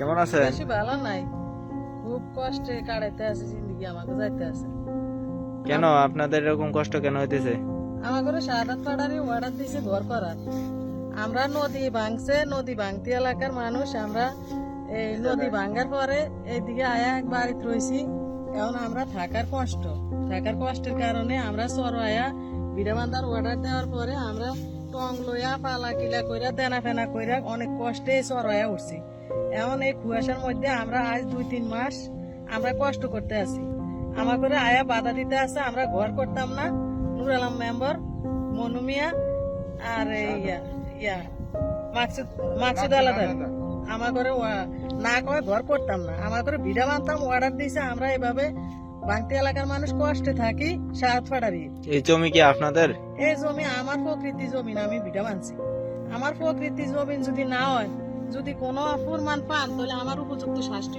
কেমন আছে বেশি ভালো নাই। খুব কষ্টে কাটাইতে আছে জিন্দগি আমাকে যাইতে আছে। কেন? আপনাদের এরকম কষ্ট কেন হইতেছে? আমার ঘরে সাদাত পাড়ারে অর্ডার দিছে ঘর করার। আমরা নদী ভাঙছে নদী ভাঙতি এলাকার মানুষ আমরা এই নদী ভাঙার পরে এইদিকে আয়া এক বাড়িতে রয়েছি এখন আমরা থাকার কষ্ট। থাকার কষ্টের কারণে আমরা সর আয়া বিড়াবান্ধার অর্ডার দেওয়ার পরে আমরা টং লইয়া পালা কিলা কইরা, দেনা ফেনা কইরা অনেক কষ্টে আয়া উঠছি। এখন এই কুয়াশার মধ্যে আমরা আজ দুই তিন মাস আমরা কষ্ট করতে আছি। আমার করে আয়া বাধা দিতে আছে, আমরা ঘর করতাম না। নুর আলম মেম্বার, মনু মিয়া আর ইয়া ইয়া, মাকসুদ মাকসুদ আলাদা। আমার করে না কয় ঘর করতাম না। আমার করে ভিড়া বানতাম, অর্ডার দিয়েছে আমরা এভাবে বাংতি এলাকার মানুষ কষ্টে থাকি, সাত ফাড়ারি এই জমি কি আপনাদের? এই জমি আমার প্রকৃতি জমিন, আমি ভিটা মানছি। আমার প্রকৃতি জমিন যদি না হয়, যদি কোনো অপরমান পান, তাহলে আমার উপযুক্ত শাস্তি